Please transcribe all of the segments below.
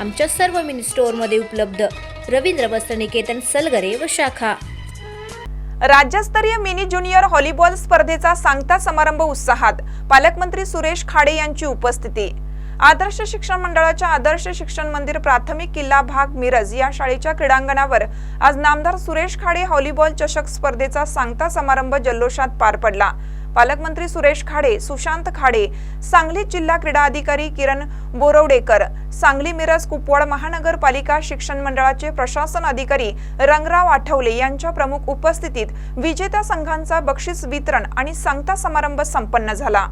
आमच्या सर्व मिनी स्टोअरमध्ये उपलब्ध. रवींद्र वस्त्रनिकेतन सलगरे व शाखा. राज्यस्तरीय मिनी ज्युनियर व्हॉलीबॉल स्पर्धेचा सांगता समारंभ उत्साहात पालकमंत्री सुरेश खाडे यांची उपस्थिती. आदर्श शिक्षण मंडळाच्या आदर्श शिक्षण मंदिर प्राथमिक किल्ला भाग मिरज या शाळेच्या क्रीडांगणावर आज नामदार सुरेश खाडे व्हॉलीबॉल चषक स्पर्धेचा सांगता समारंभ जल्लोषात पार पडला. पालकमंत्री सुरेश खाडे सुशांत खाडे सांगली जिल्हा क्रीडा अधिकारी किरण बोरवडेकर सांगली मिरज कुपवाड महानगरपालिका शिक्षण मंडळाचे प्रशासन अधिकारी रंगराव आठवले यांच्या प्रमुख उपस्थितीत विजेत्या संघांचा बक्षीस वितरण आणि सांगता समारंभ संपन्न झाला.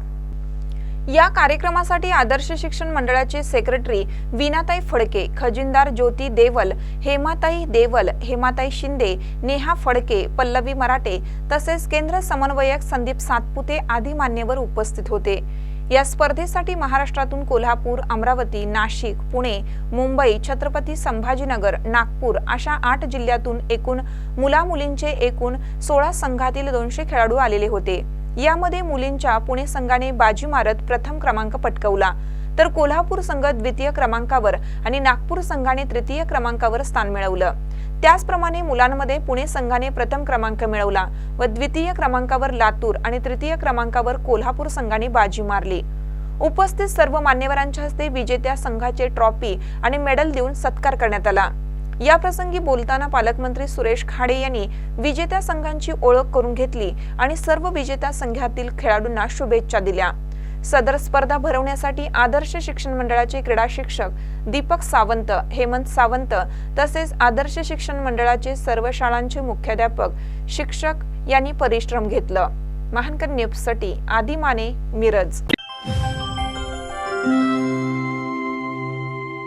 या कार्यक्रमासाठी आदर्श शिक्षण मंडळाचे सेक्रेटरी विनाताई फडके खजिनदार ज्योती देवल हेमाताई देवल हेमाताई शिंदे नेहा फडके पल्लवी मराठे तसेच केंद्र समन्वयक संदीप सातपुते आदी मान्यवर उपस्थित होते. या स्पर्धेसाठी महाराष्ट्रातून कोल्हापूर अमरावती नाशिक पुणे मुंबई छत्रपती संभाजीनगर नागपूर अशा आठ जिल्ह्यातून एकूण मुलामुलींचे एकूण सोळा संघातील दोनशे खेळाडू आलेले होते. यामध्ये मुलींच्या पुणे संघाने बाजी मारत प्रथम क्रमांक पटकवला. तर कोल्हापूर संघ द्वितीय क्रमांकावर आणि नागपूर संघाने तृतीय क्रमांकावर स्थान मिळवलं. त्याचप्रमाणे मुलांमध्ये पुणे संघाने प्रथम क्रमांक मिळवला व द्वितीय क्रमांकावर लातूर आणि तृतीय क्रमांकावर कोल्हापूर संघाने बाजी मारली. उपस्थित सर्व मान्यवरांच्या हस्ते विजेत्या संघाचे ट्रॉफी आणि मेडल देऊन सत्कार करण्यात आला. या प्रसंगी बोलताना पालकमंत्री सुरेश खाडे यांनी विजेत्या संघांची ओळख करून घेतली आणि सर्व विजेत्या संघातील खेळाडूंना शुभेच्छा दिल्या. सदर स्पर्धा भरवण्यासाठी आदर्श शिक्षण मंडळाचे क्रीडा शिक्षक दीपक सावंत हेमंत सावंत तसेच आदर्श शिक्षण मंडळाचे सर्व शाळांचे मुख्याध्यापक शिक्षक यांनी परिश्रम घेतलं. महानकर न्यूजसाठी आदी माने मिरज.